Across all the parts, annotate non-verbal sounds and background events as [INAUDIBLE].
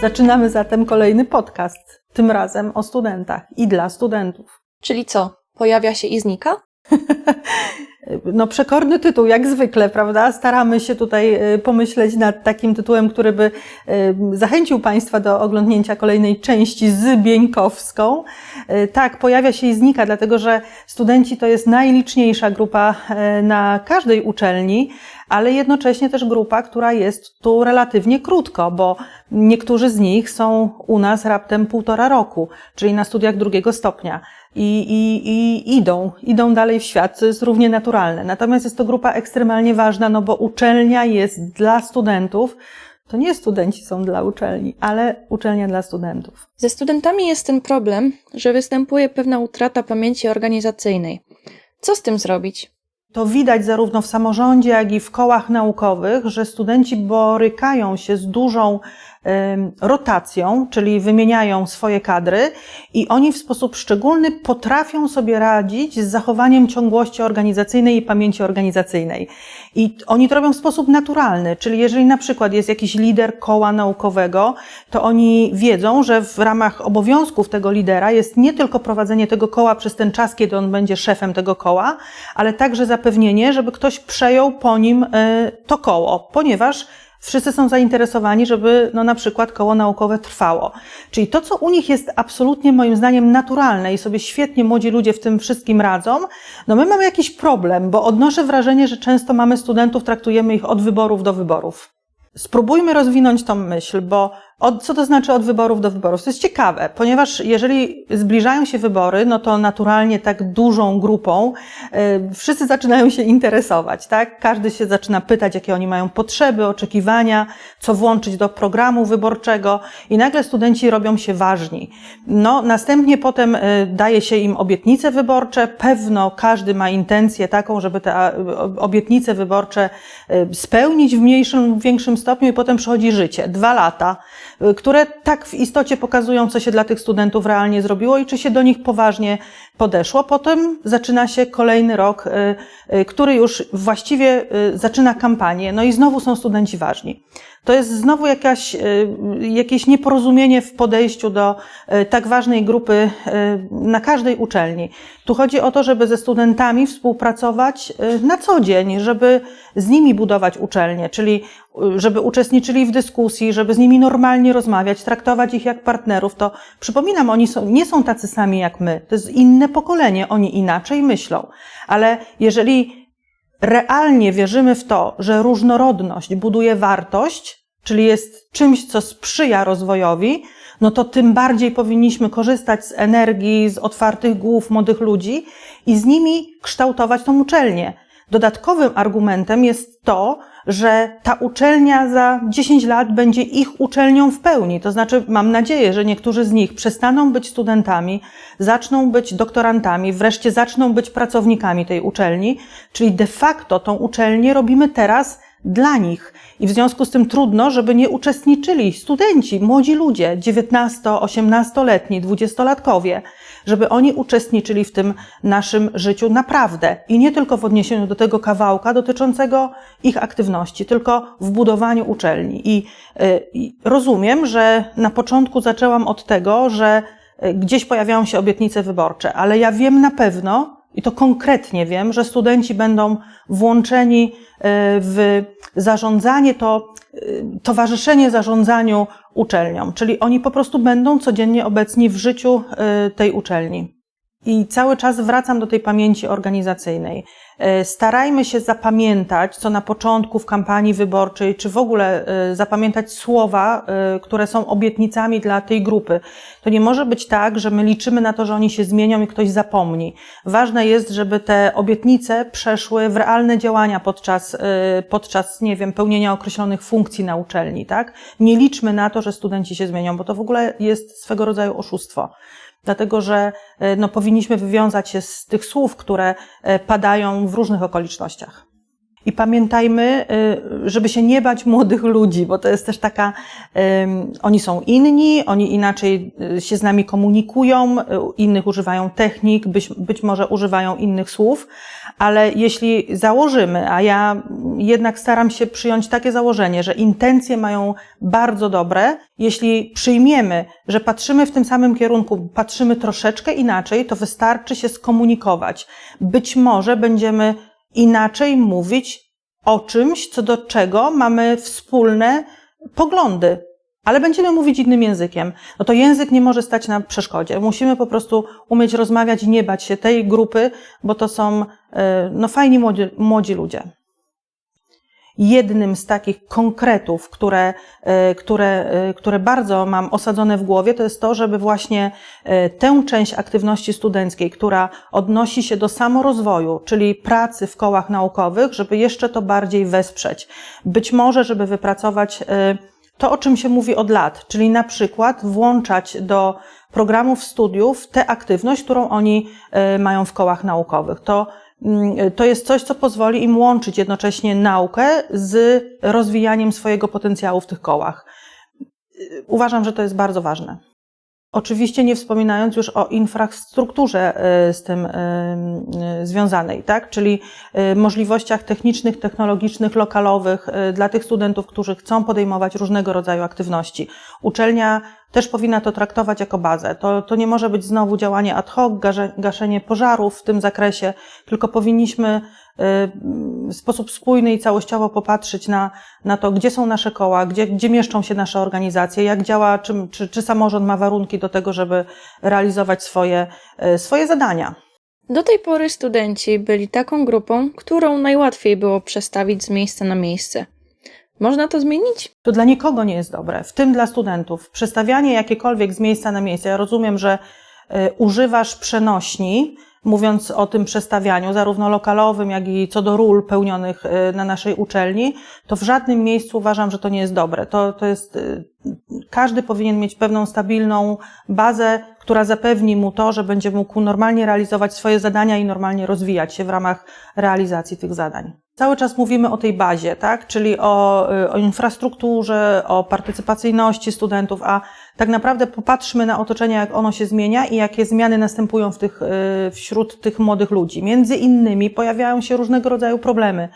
Zaczynamy zatem kolejny podcast, tym razem o studentach i dla studentów. Czyli co? Pojawia się i znika? [LAUGHS] No, przekorny tytuł, jak zwykle, prawda? Staramy się tutaj y, pomyśleć nad takim tytułem, który by y, zachęcił Państwa do oglądnięcia kolejnej części z Bieńkowską. Y, Tak, pojawia się i znika, dlatego że studenci to jest najliczniejsza grupa na każdej uczelni, ale jednocześnie też grupa, która jest tu relatywnie krótko, bo niektórzy z nich są u nas raptem półtora roku, czyli na studiach drugiego stopnia. I, i, i idą, idą dalej w świat, co jest równie naturalne. Natomiast jest to grupa ekstremalnie ważna, no bo uczelnia jest dla studentów. To nie studenci są dla uczelni, ale uczelnia dla studentów. Ze studentami jest ten problem, że występuje pewna utrata pamięci organizacyjnej. Co z tym zrobić? To widać zarówno w samorządzie, jak i w kołach naukowych, że studenci borykają się z dużą rotacją, czyli wymieniają swoje kadry i oni w sposób szczególny potrafią sobie radzić z zachowaniem ciągłości organizacyjnej i pamięci organizacyjnej. I oni to robią w sposób naturalny, czyli jeżeli na przykład jest jakiś lider koła naukowego, to oni wiedzą, że w ramach obowiązków tego lidera jest nie tylko prowadzenie tego koła przez ten czas, kiedy on będzie szefem tego koła, ale także zapewnienie, żeby ktoś przejął po nim y, to koło, ponieważ Wszyscy są zainteresowani, żeby no, na przykład koło naukowe trwało. Czyli to, co u nich jest absolutnie moim zdaniem naturalne i sobie świetnie młodzi ludzie w tym wszystkim radzą, no my mamy jakiś problem, bo odnoszę wrażenie, że często mamy studentów, traktujemy ich od wyborów do wyborów. Spróbujmy rozwinąć tą myśl, bo od, co to znaczy od wyborów do wyborów? To jest ciekawe, ponieważ jeżeli zbliżają się wybory, no to naturalnie tak dużą grupą y, wszyscy zaczynają się interesować, tak? Każdy się zaczyna pytać, jakie oni mają potrzeby, oczekiwania, co włączyć do programu wyborczego i nagle studenci robią się ważni. No, następnie potem y, daje się im obietnice wyborcze, pewno każdy ma intencję taką, żeby te a, obietnice wyborcze y, spełnić w mniejszym większym stopniu i potem przychodzi życie. Dwa lata które tak w istocie pokazują, co się dla tych studentów realnie zrobiło i czy się do nich poważnie podeszło. Potem zaczyna się kolejny rok, y, y, który już właściwie y, zaczyna kampanię, no i znowu są studenci ważni. To jest znowu jakaś, jakieś nieporozumienie w podejściu do tak ważnej grupy na każdej uczelni. Tu chodzi o to, żeby ze studentami współpracować na co dzień, żeby z nimi budować uczelnię, czyli żeby uczestniczyli w dyskusji, żeby z nimi normalnie rozmawiać, traktować ich jak partnerów. To przypominam, oni są, nie są tacy sami jak my. To jest inne pokolenie, oni inaczej myślą. Ale jeżeli realnie wierzymy w to, że różnorodność buduje wartość, czyli jest czymś, co sprzyja rozwojowi, no to tym bardziej powinniśmy korzystać z energii, z otwartych głów młodych ludzi i z nimi kształtować tą uczelnię. Dodatkowym argumentem jest to, że ta uczelnia za 10 lat będzie ich uczelnią w pełni. To znaczy, mam nadzieję, że niektórzy z nich przestaną być studentami, zaczną być doktorantami, wreszcie zaczną być pracownikami tej uczelni, czyli de facto tą uczelnię robimy teraz dla nich. I w związku z tym trudno, żeby nie uczestniczyli studenci, młodzi ludzie, 19-18-letni, 20-latkowie, żeby oni uczestniczyli w tym naszym życiu naprawdę. I nie tylko w odniesieniu do tego kawałka dotyczącego ich aktywności, tylko w budowaniu uczelni. I, i rozumiem, że na początku zaczęłam od tego, że gdzieś pojawiają się obietnice wyborcze, ale ja wiem na pewno, i to konkretnie wiem, że studenci będą włączeni w zarządzanie, to towarzyszenie zarządzaniu uczelnią, czyli oni po prostu będą codziennie obecni w życiu tej uczelni. I cały czas wracam do tej pamięci organizacyjnej. Starajmy się zapamiętać, co na początku w kampanii wyborczej, czy w ogóle zapamiętać słowa, które są obietnicami dla tej grupy. To nie może być tak, że my liczymy na to, że oni się zmienią i ktoś zapomni. Ważne jest, żeby te obietnice przeszły w realne działania podczas, podczas, nie wiem, pełnienia określonych funkcji na uczelni, tak? Nie liczmy na to, że studenci się zmienią, bo to w ogóle jest swego rodzaju oszustwo dlatego że no, powinniśmy wywiązać się z tych słów, które padają w różnych okolicznościach. I pamiętajmy, żeby się nie bać młodych ludzi, bo to jest też taka, oni są inni, oni inaczej się z nami komunikują, innych używają technik, być, być może używają innych słów, Ale jeśli założymy, a ja jednak staram się przyjąć takie założenie, że intencje mają bardzo dobre, jeśli przyjmiemy, że patrzymy w tym samym kierunku, patrzymy troszeczkę inaczej, to wystarczy się skomunikować. Być może będziemy inaczej mówić o czymś, co do czego mamy wspólne poglądy, ale będziemy mówić innym językiem. No to język nie może stać na przeszkodzie. Musimy po prostu umieć rozmawiać i nie bać się tej grupy, bo to są e, no, fajni młodzi, młodzi ludzie. Jednym z takich konkretów, które, e, które, e, które bardzo mam osadzone w głowie, to jest to, żeby właśnie tę część aktywności studenckiej, która odnosi się do samorozwoju, czyli pracy w kołach naukowych, żeby jeszcze to bardziej wesprzeć. Być może, żeby wypracować to, o czym się mówi od lat, czyli na przykład włączać do programów studiów tę aktywność, którą oni e, mają w kołach naukowych. To, to jest coś, co pozwoli im łączyć jednocześnie naukę z rozwijaniem swojego potencjału w tych kołach. Uważam, że to jest bardzo ważne. Oczywiście nie wspominając już o infrastrukturze e, z tym e, e, związanej, tak? czyli możliwościach technicznych, technologicznych, lokalowych dla tych studentów, którzy chcą podejmować różnego rodzaju aktywności. Uczelnia też powinna to traktować jako bazę. To, to nie może być znowu działanie ad hoc, gaszenie pożarów w tym zakresie, tylko powinniśmy w sposób spójny i całościowo popatrzeć na, na to, gdzie są nasze koła, gdzie, gdzie mieszczą się nasze organizacje, jak działa, czy, czy, czy samorząd ma warunki do tego, żeby realizować swoje, e, swoje zadania. Do tej pory studenci byli taką grupą, którą najłatwiej było przestawić z miejsca na miejsce. Można to zmienić? To dla nikogo nie jest dobre, w tym dla studentów. Przestawianie jakiekolwiek z miejsca na miejsce. Ja rozumiem, że y, używasz przenośni, mówiąc o tym przestawianiu, zarówno lokalowym, jak i co do ról pełnionych y, na naszej uczelni, to w żadnym miejscu uważam, że to nie jest dobre. To, to jest, y, każdy powinien mieć pewną stabilną bazę, która zapewni mu to, że będzie mógł normalnie realizować swoje zadania i normalnie rozwijać się w ramach realizacji tych zadań. Cały czas mówimy o tej bazie, tak? czyli o, y, o infrastrukturze, o partycypacyjności studentów, a tak naprawdę popatrzmy na otoczenie, jak ono się zmienia i jakie zmiany następują w tych, y, wśród tych młodych ludzi. Między innymi pojawiają się różnego rodzaju problemy,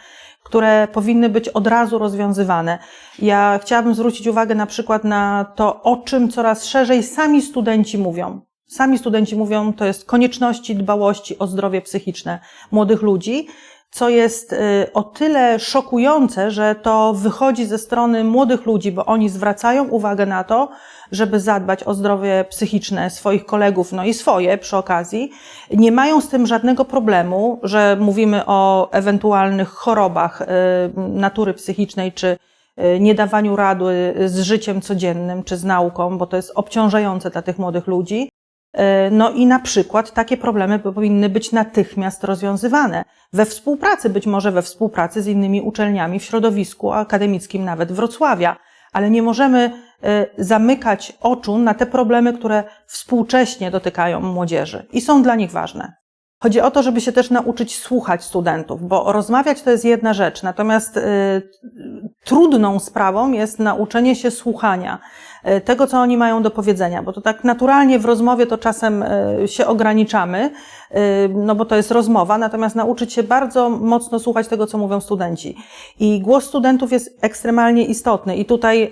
które powinny być od razu rozwiązywane. Ja chciałabym zwrócić uwagę na przykład na to, o czym coraz szerzej sami studenci mówią. Sami studenci mówią, to jest konieczności dbałości o zdrowie psychiczne młodych ludzi co jest y, o tyle szokujące, że to wychodzi ze strony młodych ludzi, bo oni zwracają uwagę na to, żeby zadbać o zdrowie psychiczne swoich kolegów, no i swoje przy okazji. Nie mają z tym żadnego problemu, że mówimy o ewentualnych chorobach y, natury psychicznej czy y, niedawaniu rady z życiem codziennym czy z nauką, bo to jest obciążające dla tych młodych ludzi. E, no i na przykład takie problemy powinny być natychmiast rozwiązywane we współpracy, być może we współpracy z innymi uczelniami w środowisku akademickim, nawet Wrocławia, ale nie możemy e, zamykać oczu na te problemy, które współcześnie dotykają młodzieży i są dla nich ważne. Chodzi o to, żeby się też nauczyć słuchać studentów, bo rozmawiać to jest jedna rzecz, natomiast y, trudną sprawą jest nauczenie się słuchania. E, tego, co oni mają do powiedzenia, bo to tak naturalnie w rozmowie to czasem e, się ograniczamy, e, no bo to jest rozmowa, natomiast nauczyć się bardzo mocno słuchać tego, co mówią studenci. I głos studentów jest ekstremalnie istotny i tutaj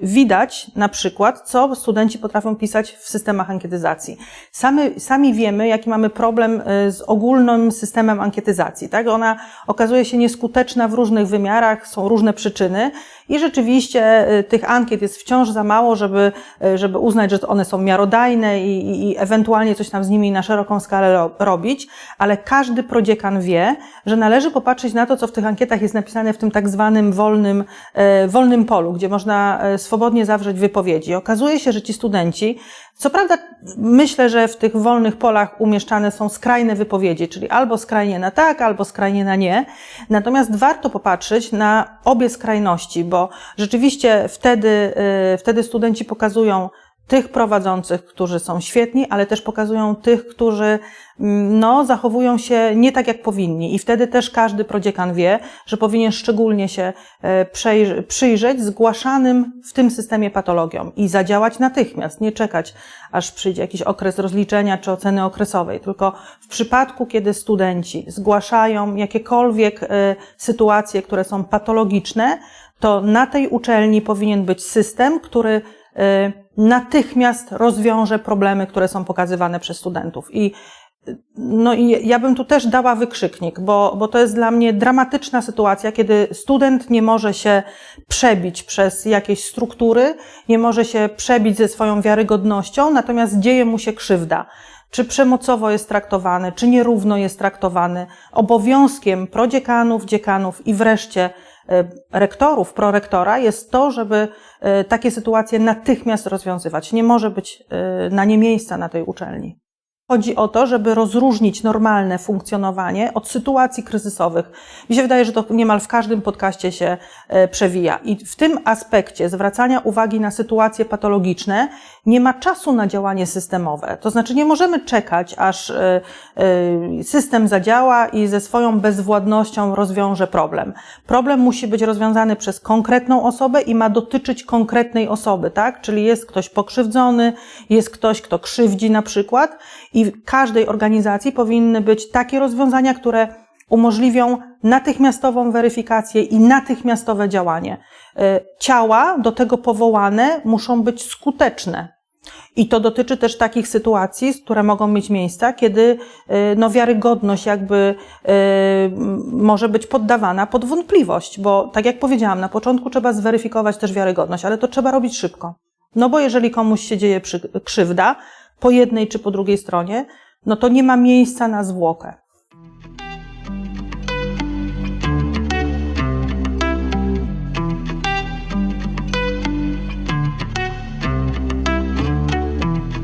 widać na przykład, co studenci potrafią pisać w systemach ankietyzacji. Samy, sami wiemy, jaki mamy problem z ogólnym systemem ankietyzacji, tak? Ona okazuje się nieskuteczna w różnych wymiarach, są różne przyczyny i rzeczywiście tych ankiet jest wciąż za mało, żeby, e, żeby uznać, że one są miarodajne i, i, i ewentualnie coś tam z nimi na szeroką skalę ro, robić, ale każdy prodziekan wie, że należy popatrzeć na to, co w tych ankietach jest napisane w tym tak zwanym wolnym, wolnym polu, gdzie można swobodnie zawrzeć wypowiedzi. Okazuje się, że ci studenci, co prawda myślę, że w tych wolnych polach umieszczane są skrajne wypowiedzi, czyli albo skrajnie na tak, albo skrajnie na nie. Natomiast warto popatrzeć na obie skrajności, bo rzeczywiście wtedy, wtedy studenci pokazują tych prowadzących, którzy są świetni, ale też pokazują tych, którzy mm, no, zachowują się nie tak, jak powinni. I wtedy też każdy prodziekan wie, że powinien szczególnie się e, przejrzy- przyjrzeć zgłaszanym w tym systemie patologiom i zadziałać natychmiast, nie czekać, aż przyjdzie jakiś okres rozliczenia czy oceny okresowej, tylko w przypadku, kiedy studenci zgłaszają jakiekolwiek e, sytuacje, które są patologiczne, to na tej uczelni powinien być system, który e, natychmiast rozwiąże problemy, które są pokazywane przez studentów. I no i ja bym tu też dała wykrzyknik, bo, bo to jest dla mnie dramatyczna sytuacja, kiedy student nie może się przebić przez jakieś struktury, nie może się przebić ze swoją wiarygodnością, natomiast dzieje mu się krzywda. Czy przemocowo jest traktowany, czy nierówno jest traktowany. Obowiązkiem prodziekanów, dziekanów i wreszcie rektorów, prorektora jest to, żeby e, takie sytuacje natychmiast rozwiązywać. Nie może być e, na nie miejsca na tej uczelni. Chodzi o to, żeby rozróżnić normalne funkcjonowanie od sytuacji kryzysowych. Mi się wydaje, że to niemal w każdym podcaście się e, przewija. I w tym aspekcie zwracania uwagi na sytuacje patologiczne nie ma czasu na działanie systemowe. To znaczy nie możemy czekać, aż e, e, system zadziała i ze swoją bezwładnością rozwiąże problem. Problem musi być rozwiązany przez konkretną osobę i ma dotyczyć konkretnej osoby, tak? Czyli jest ktoś pokrzywdzony, jest ktoś, kto krzywdzi na przykład i w każdej organizacji powinny być takie rozwiązania, które umożliwią natychmiastową weryfikację i natychmiastowe działanie. E, Ciała do tego powołane muszą być skuteczne. I to dotyczy też takich sytuacji, które mogą mieć miejsca, kiedy e, no, wiarygodność jakby e, może być poddawana pod wątpliwość, bo tak jak powiedziałam, na początku trzeba zweryfikować też wiarygodność, ale to trzeba robić szybko. No bo jeżeli komuś się dzieje krzywda, po jednej czy po drugiej stronie, no to nie ma miejsca na zwłokę.